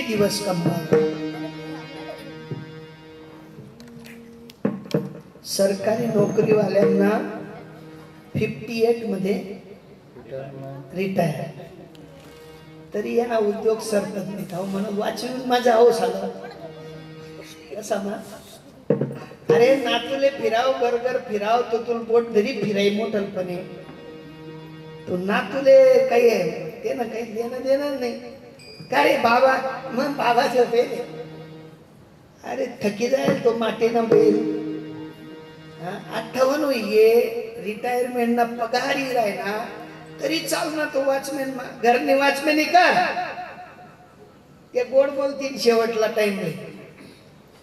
किती दिवस कमवाल सरकारी नोकरीवाल्यांना फिफ्टी एटमध्ये रिटायर तरी यांना उद्योग सरकत नाही अहो म्हणून वाचून माझा हौस आला कसा ना अरे नातूले फिराव बर्गर फिराव तो बोट तरी फिराई मोठलपणे. तो नातूले काही आहे ते ना काही देणं देणार नाही. का रे बाबा मग बाबाचं होते अरे थकी जाईल तो माटेनं बैल. हा, अठ्ठावन्न ये रिटायरमेंट ना पगार ही राहिना तरी चाल ना तो वॉचमॅन घरने वॉचमॅन का? ते गोड बोलतील शेवटला टाइम नाही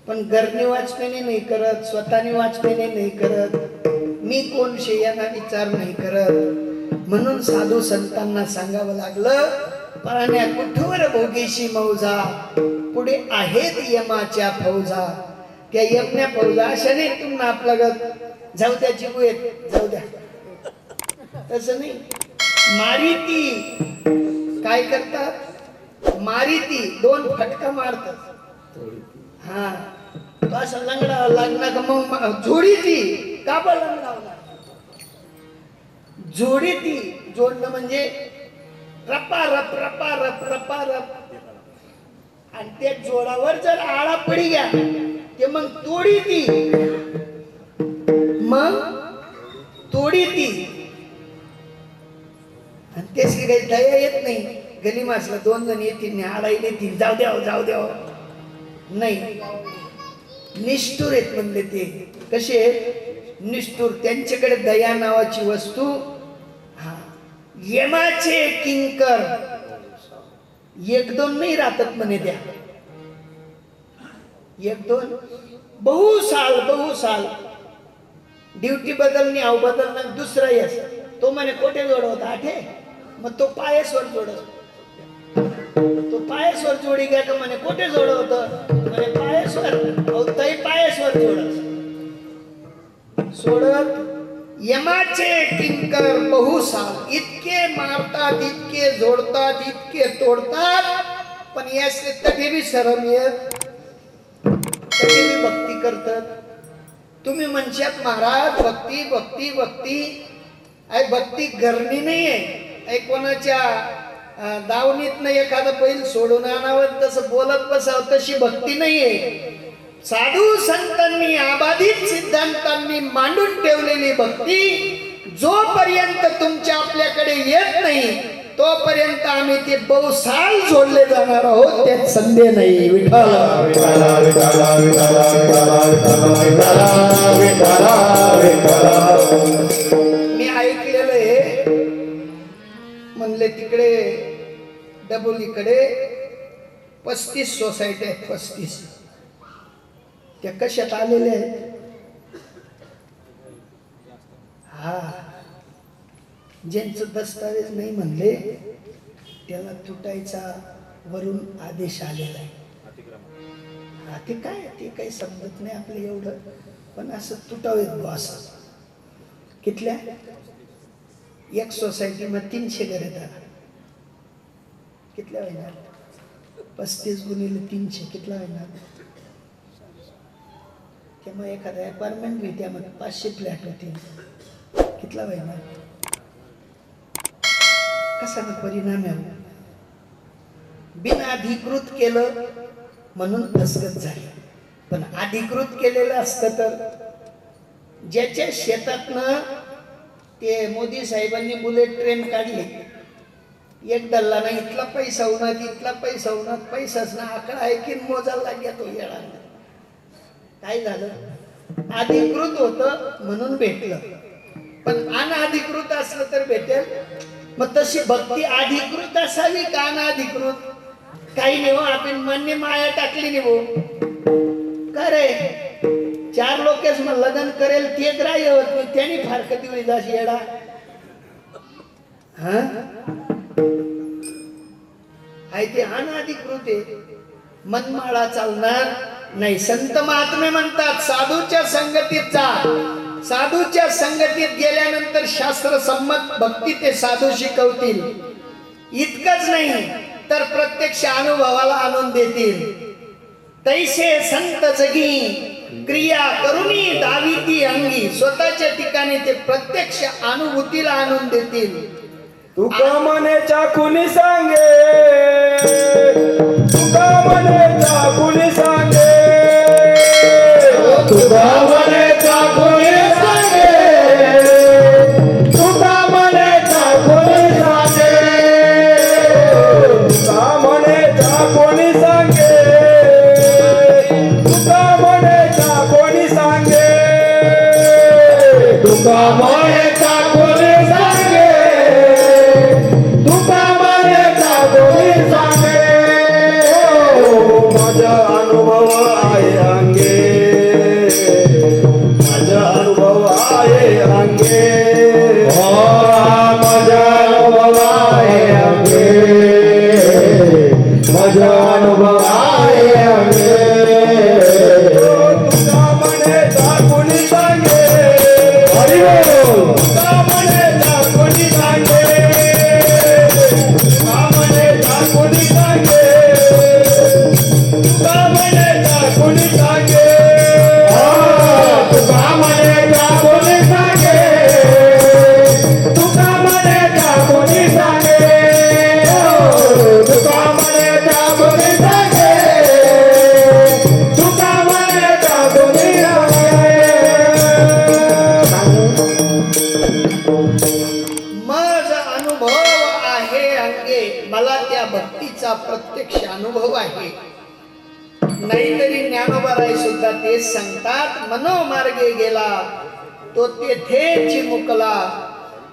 पण घरने वाचमेने नाही करत स्वतःने वॉचमॅने नाही करत. मी कोण शे यांना विचार नाही करत. म्हणून साधू संतांना सांगावं लागलं पाण्या कुठवर भोगीशी मौजा? पुढे आहेत यमाच्या फौजा? त्या यमण्या फौजा अशा नाही तुम्हाला आपला जाऊ द्या जीव येत जाऊ द्या. तसं नाही. मारिती काय करतात? मारिती दोन फटका मारतात. हा. तो असं लंगडा लागणार का मग मा- जोडी ती का पण लंगडावला जोडी ती जोडणं म्हणजे रपा रप रपा रप रपा रप. आणि त्या जोडावर जर आळा पडी घ्या ते मग तोडी ती. मग तोडी ती. आणि तेच काही दया येत नाही. गली मासला दोन जण येतील आळा येतील जाऊ द्याव हो, जाऊ द्याव हो. नाही. निष्ठुर आहेत म्हणले ते. कसे आहेत? निष्ठुर. त्यांच्याकडे दया नावाची वस्तू यमाचे किंकर. एक दोन नाही राहतात म्हणे द्या एक दोन. बहु साल बहु साल. ड्युटी बदलणे अव बदलणं दुसरा यस तो म्हणे कोठे जोडवत? आठे? मग तो पायसवर जोडत तो पायसवर जोडी घ्या का म्हणे? कोठे जोडवत? म्हणे पायसवर. तई पायसवर जोडत. सोडत यमाचे किंकर बहुसाल इतके मारतात इतके जोडतात इतके तोडतात पण याचे कधी बी शरम येत तरी बी भक्ती करतात. तुम्ही म्हणशात महाराज भक्ती भक्ती भक्ती. आहे भक्ती करणी नाही आहे. कोणाच्या दावणीतनं एखादं बैल सोडून आणावं तसं बोलत बसावं तशी भक्ती नाही आहे. साधू संतांनी आबाधित सिद्धांतांनी मांडून ठेवलेली भक्ती जोपर्यंत तुमच्या आपल्याकडे येत नाही तोपर्यंत आम्ही ते बहुसाल जोडले जाणार आहोत त्यात संदेह नाही. विठाल मी ऐकलेलं आहे. म्हणले तिकडे डबोलीकडे पस्तीस सोसायटी आहेत पस्तीस. त्या कशात आलेल्या आहेत हा। ज्यांचं दस्तावेज नाही म्हणले त्याला तुटायचा वरून आदेश आलेला आहे हा ते काय ते काही समजत नाही आपलं एवढं. पण असं तुटावेत बुवा असं. कितल्या? एक सोसायटी मग तीनशे घर येतात कितल्या होणार पस्तीस गुणिले तीनशे कितला होणार त्यामुळे एखादा अपार्टमेंट बी त्यामध्ये पाचशे फ्लॅट होते कितला होणार कसा परिणाम आहे? बिनअधिकृत केलं म्हणून फसगत झाली. पण अधिकृत केलेलं असतं तर ज्याच्या शेतातनं ते मोदी साहेबांनी बुलेट ट्रेन काढली एक दल्लाना इथला पैसा होणार इथला पैसा होणार पैसाच ना आकडा आहे की मोजायला लागल्या तो येणार. काय झालं? अधिकृत होतं म्हणून भेटलं. पण अनधिकृत असलं तर भेटेल. मग तशी भक्ती अधिकृत असावी का अनाधिकृत? काही नाही हो आपण मान्य माया टाकली नाही भाऊ का रे? चार लोकेस मग लग्न करेल ते ग्राह्य होत नाही त्यांनी फार कधी होईल अशी येडा? हा? आहे ते अनाधिकृत आहे. मनमाळा चालणार. नाही संत महात्मे म्हणतात साधूच्या संगतीत जा साधूच्या संगतीत गेल्यानंतर शास्त्र संमत भक्ती ते साधू शिकवतील. इतकंच नाही तर प्रत्यक्ष अनुभवाला आणून देतील. तैसे संत जगी क्रिया करुणी दाविती अंगी. स्वतःच्या ठिकाणी ते प्रत्यक्ष अनुभूतीला आणून देतील. तुका मनेच्या कुणी सांगे. तुका मनेच्या कुणी सांगे. तुका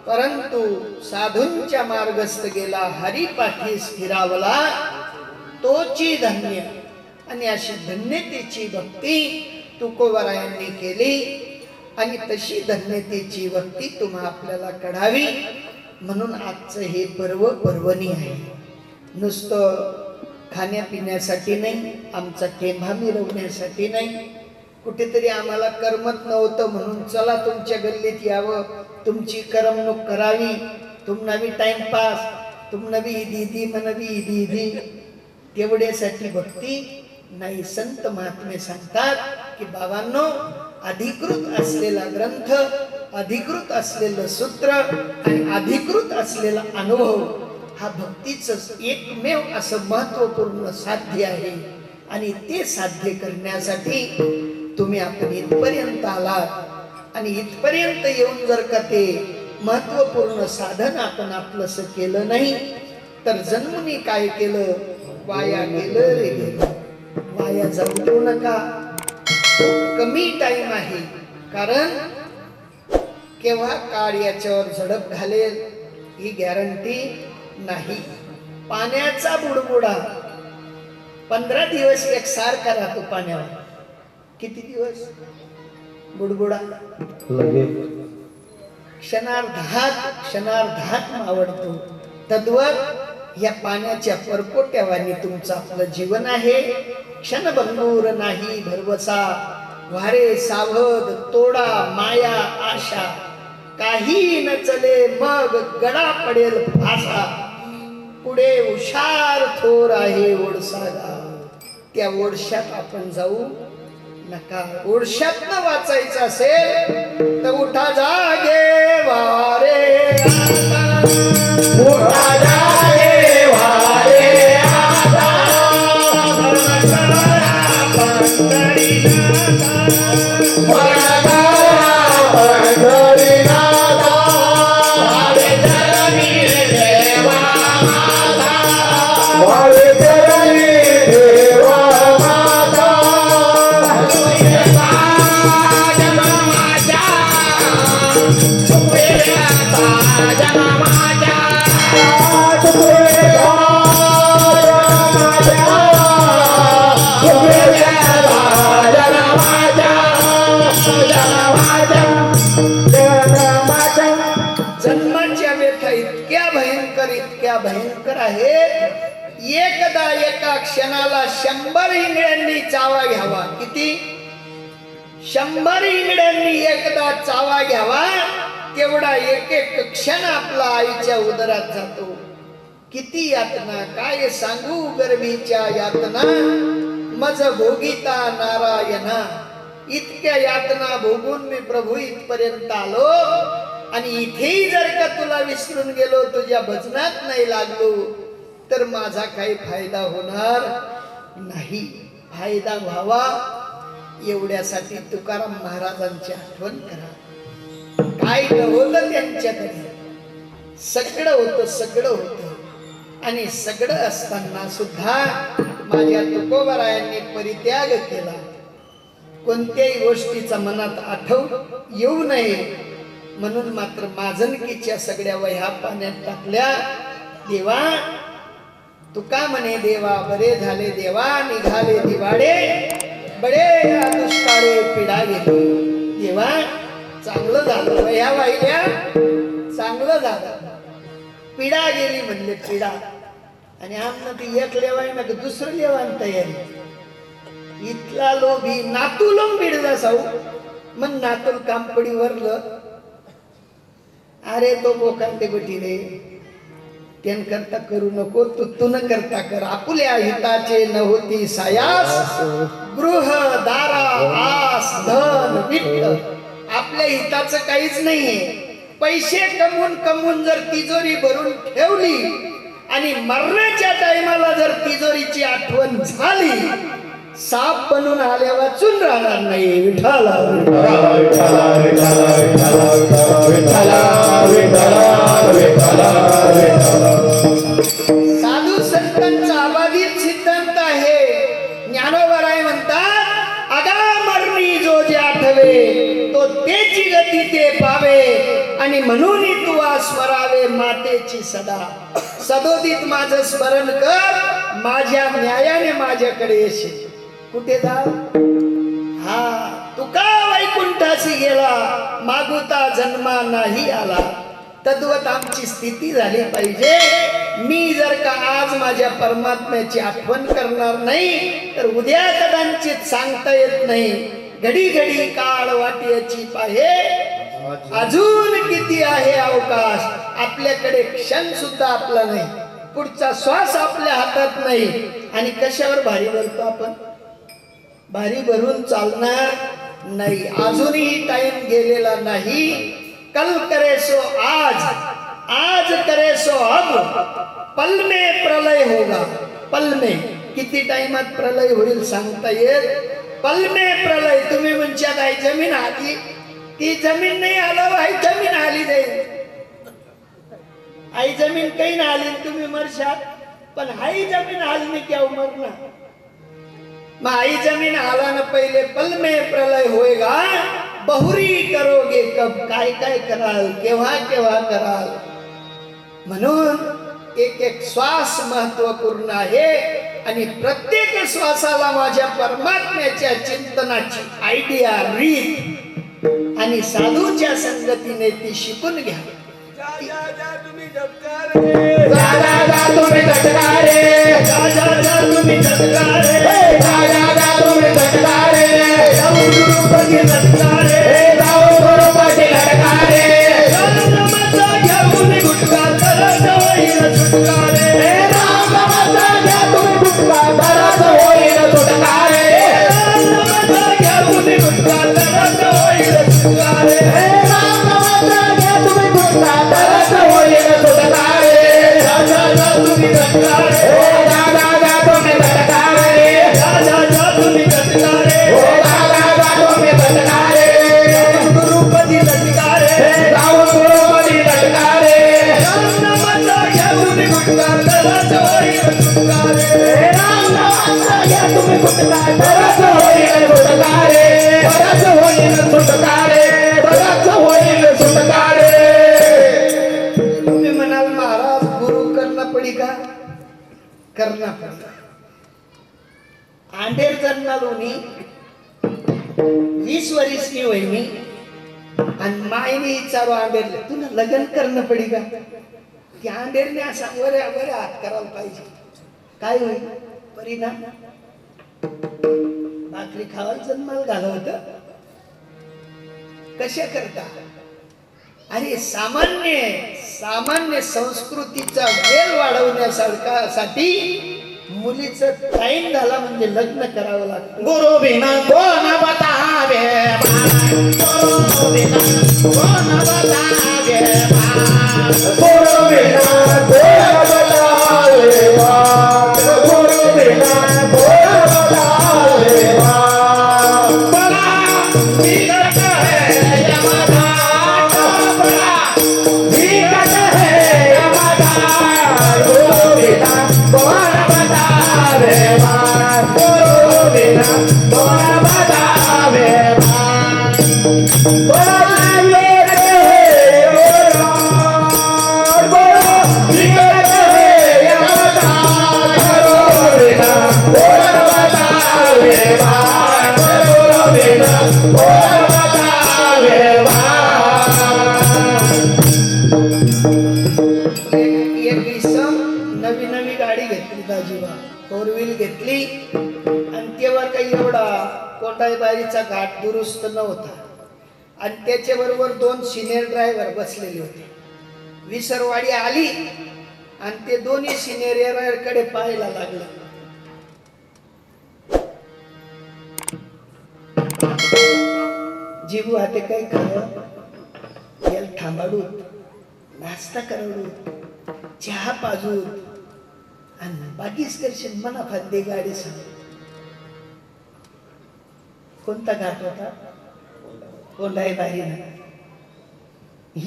परंतु साधूंच्या मार्गस्थ गेला हरिपाठी स्थिरावला तोची धन्य. आणि अशी धन्यतेची भक्ती तुकोबरायांनी केली. आणि तशी धन्यतेची भक्ती तुम्हा आपल्याला कढावी. म्हणून आजचं हे पर्व पर्वणी आहे. नुसतं खाण्यापिण्यासाठी नाही आमचा केंभा मिरवण्यासाठी नाही कुठेतरी आम्हाला करमत नव्हतं म्हणून चला तुमच्या गल्लीत यावं. तुमची करमणूक करावी. तुमना बी टाइमपास तुमना बी इदी इदी इदी इदी तेवढ्यासाठी भक्ती नाही संत महात्मे सांगतात की बाबांनो अधिकृत असलेला ग्रंथ अधिकृत असलेलं सूत्र आणि अधिकृत असलेला अनुभव हा भक्तीच एकमेव असं महत्त्वपूर्ण साध्य आहे. आणि ते साध्य करण्यासाठी तुम्ही आपण इथपर्यंत आलात आणि इथपर्यंत येऊन जर का ते महत्त्वपूर्ण साधन आपण आपलंस केलं नाही तर जन्मनी काय केलं? वाया गेलं रे गेलं वाया जाऊ देऊ नका. कमी टाइम आहे. कारण केव्हा काळ याच्यावर झडप घालेल ही गॅरंटी नाही. पाण्याचा बुडबुडा. पंधरा दिवस एकसारखा राहतो पाण्यावर. किती दिवस? बुडबुडा. क्षणार्धात क्षणार्धात मावळतो तद्वत या पाण्याच्या परपोट्यावानी तुमचं आपलं जीवन आहे. क्षणभंगूर नाही भरवसा. वारे सावध तोडा माया आशा. काही न चले मग गडा पडेल फासा पुढे हुशार थोर आहे ओडसागा त्या ओढशात आपण जाऊ. नका ओढशात वाचायचं असेल तर उठा जागे वारे. उठा जन्माच्या इतक्या भयंकर इतक्या भयंकर आहे एकदा एका क्षणाला शंभर इंगळ्यांनी चावा घ्यावा. किती? शंभर इंगड्यांनी एकदा चावा घ्यावा तेवढा एक एक क्षण आपला आईच्या उदरात जातो. किती यातना? काय सांगू गर्भीच्या यातना? मज भोगिता नारायणा. इतक्या यातना भोगून मी प्रभू इथपर्यंत आलो. आणि इथेही जर का तुला विसरून गेलो तुझ्या भजनात नाही लागलो तर माझा काही फायदा होणार नाही. फायदा व्हावा एवढ्यासाठी तुकाराम महाराजांची आठवण करा. काय होतं त्यांच्याकडे सगळं होतं सगळं होतं. आणि सगळं असताना सुद्धा माझ्या तुकोबरायांनी परित्याग केला. कोणत्याही गोष्टीचा मनात आठव येऊ नये. म्हणून मात्र माजनकीच्या सगळ्या वह्या पाण्यात टाकल्या. देवा तुका म्हणे देवा बरे झाले देवा निघाले दिवाडे बडे दुष्काळे पिढा गेले. देवा चांगलं झालं. वह्या वाहिल्या चांगलं झालं. पिढा गेली म्हणले पिढा. आणि आमनं ती एक लेवाय ना दुसरं लेवान तयारी. इथला लोभी नातूलम बिडला साऊ. मग नातूल कामपडी वरलं अरे तो बोकांते गोटी रे त्यान करता करू नको तू तू न करता कर. आपुल्या हिताचे न होती सायास. गृह दारा आस धन वित्त आपल्या हिताचं काहीच नाहीये. पैसे कमवून कमवून जर तिजोरी भरून ठेवली आणि मरण्याच्या टायमाला जर तिजोरीची आठवण झाली साप बनून आल्या वाचून राहणार नाही. विठाला साधू संतांचा अबाधित सिद्धांत आहे. ज्ञानोबराय म्हणतात अगा मरणी जो जे आठवे तो तेची गती ते पावे. आणि म्हणून तू स्मरावे मातेची सदा. सदोदित माझं स्मरण कर माझ्या न्यायाने माझ्याकडे येशील. कुठे जा हा तुका वैकुंठाशी गेला? मागुता जन्मा नाही आला. तद्वत आमची स्थिती झाली पाहिजे. मी जर का आज माझ्या परमात्म्याची आठवण करणार नाही तर उद्या कदाचित सांगता येत नाही. घडी घडी काळ वाट्याची पाहे. अजून किती आहे अवकाश? आपल्याकडे क्षण सुद्धा आपला नाही. पुढचा श्वास आपल्या हातात नाही. आणि कशावर भारी बोलतो आपण? भारी भरून चालणार नाही. अजूनही टाइम गेलेला नाही. कल करे सो आज. आज करे सो अब. पल में प्रलय होगा. पल में किती टाइमात प्रलय होईल सांगता येत? पल प्रलय. तुम्ही म्हणच्या काय जमीन आली? ती जमीन नाही आलं आई जमीन आली जाईल आई जमीन काही ना आली तुम्ही मरशात. पण हाई जमीन आली क्या मरणार? मग आई जमीन आला ना पहिले पल में प्रलय होएगा बहुरी करोगे कब काय काय कराल केव्हा केव्हा कराल? म्हणून एक एक श्वास महत्त्वपूर्ण आहे आणि प्रत्येक श्वासाला माझ्या परमात्म्याच्या चिंतनाची आयडिया रीत आणि साधूच्या संगतीने ती शिकून घ्या. जा जा जा तुम्ही झटकारे तुम्ही झटकारे जा जा जा तुम्ही झटकारे गुरुपती झटकारे जाऊ झटकारे रामनामाचा घेऊन गुटखा करत होईल सुटकारे करना पडी आंडेर जन्मालोनी वीस वर्षनी वहिनी आणि मायने विचारू आंडेरले तुला लग्न करणं पडी का? की आंडेरने असा वरे वरे हात करायला पाहिजे. काय होईल? परिणाम? भाकरी खावायला जन्माला घालवत. कशा करता? आणि सामान्य सामान्य संस्कृतीचा वेळ वाढवण्यासाठी मुलीचं टाईम झाला म्हणजे लग्न करावं लागतं. गुरु बिना कोण बतावे गुरु बिना कोण बतावे कोटाई घाट दुरुस्त नव्हता. आणि त्याच्याबरोबर दोन सिनियर ड्रायव्हर बसलेले होते. विसरवाडी आली आणि ते दोन्ही सिनियरकडे पाहायला लागलं. जीवू हाते काय खरं? याला थांबाडूत नाश्ता करावडूत चहा पाजूत आणि बाकीच करशील मना फांदे गाडी सांग. कोणता घाट होता? कोंढाई बारी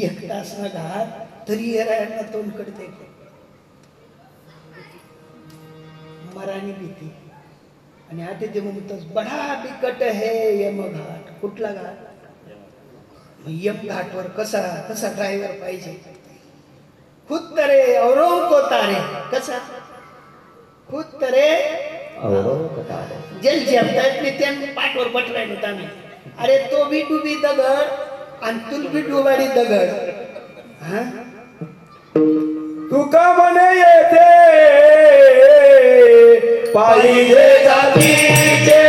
एकटा एक घाट तरी येरायांना तोंड कडते मराणी भीती. आणि आता ते म्हणतोस बडा बिकट हे यम घाट. कुठला घाट? यम घाटवर कसा कसा ड्रायव्हर पाहिजे? खुद तरे औरों को तारे. कसा? खुद तरे जेल जेमतायत मी त्या पाठवर पटलाय होता मी अरे तो बी डुबी दगड आणि तुल बी डुबाडी दगड. हा? तुका म्हणे येते? पाहिजे जातीचे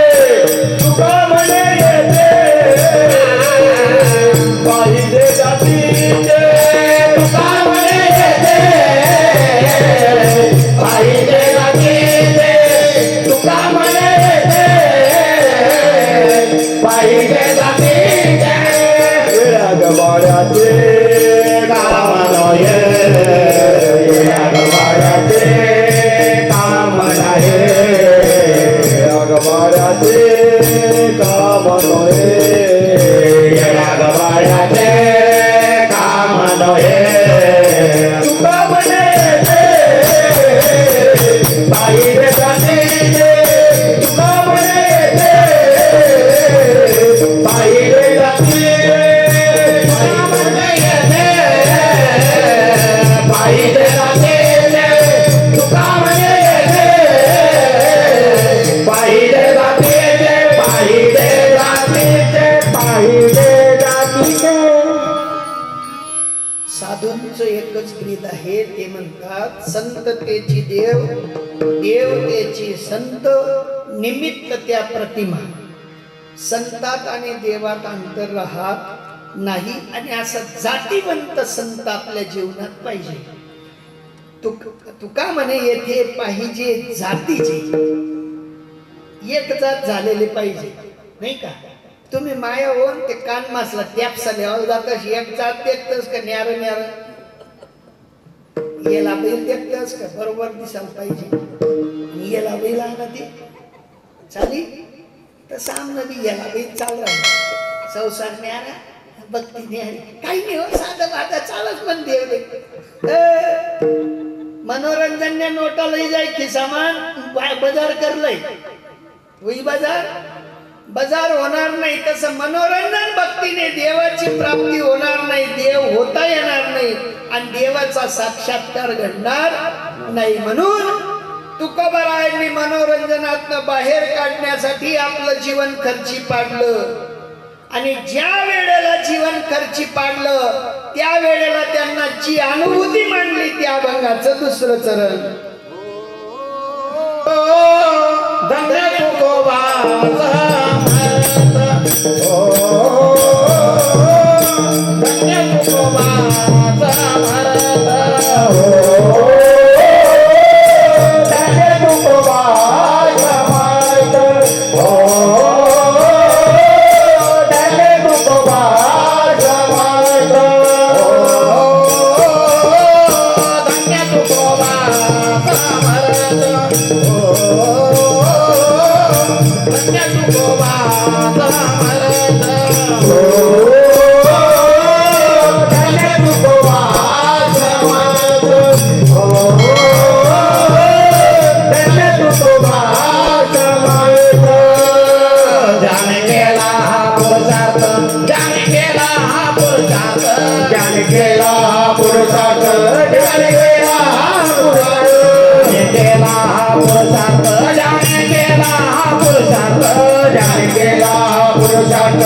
निमित्त त्या प्रतिमा संतात आणि देवात अंतर राहत नाही आणि असं जातीवंत संत आपल्या जीवनात पाहिजे. तुक तुका म्हणे येथे पाहिजे जातीचे. एक जात झालेले पाहिजे नाही का? तुम्ही माया होऊन ते कान मासला त्यापसा द्यावं जातस एक जात देखतस का न्यार न्यार? येला बैल देखतस का? बरोबर दिसायला पाहिजे. आणि येला बैल आणा ते चाली तर साम नदी याला बैल चाल राहिला. संसार न्यारा भक्ती न्यारी. काही नाही हो साधं माझा चालत पण देव दे मनोरंजन नोटा लई जाय की सामान बा- बाजार करलंय. होई बाजार? बाजार होणार नाही तसं मनोरंजन भक्तीने देवाची प्राप्ती होणार नाही देव होता येणार नाही आणि देवाचा साक्षात्कार घडणार नाही म्हणून तुकोबारायांनी मनोरंजनातनं बाहेर काढण्यासाठी आपलं जीवन खर्ची पाडलं. आणि ज्या वेळेला जीवन खर्ची पाडलं त्या वेळेला त्यांना जी अनुभूती मांडली त्या अभंगाचं दुसरं चरण. धन्य तुकोबा पुरुषार्थ ज्याने केला हा पुरुषार्थ ज्याने केला हा पुरुषार्थ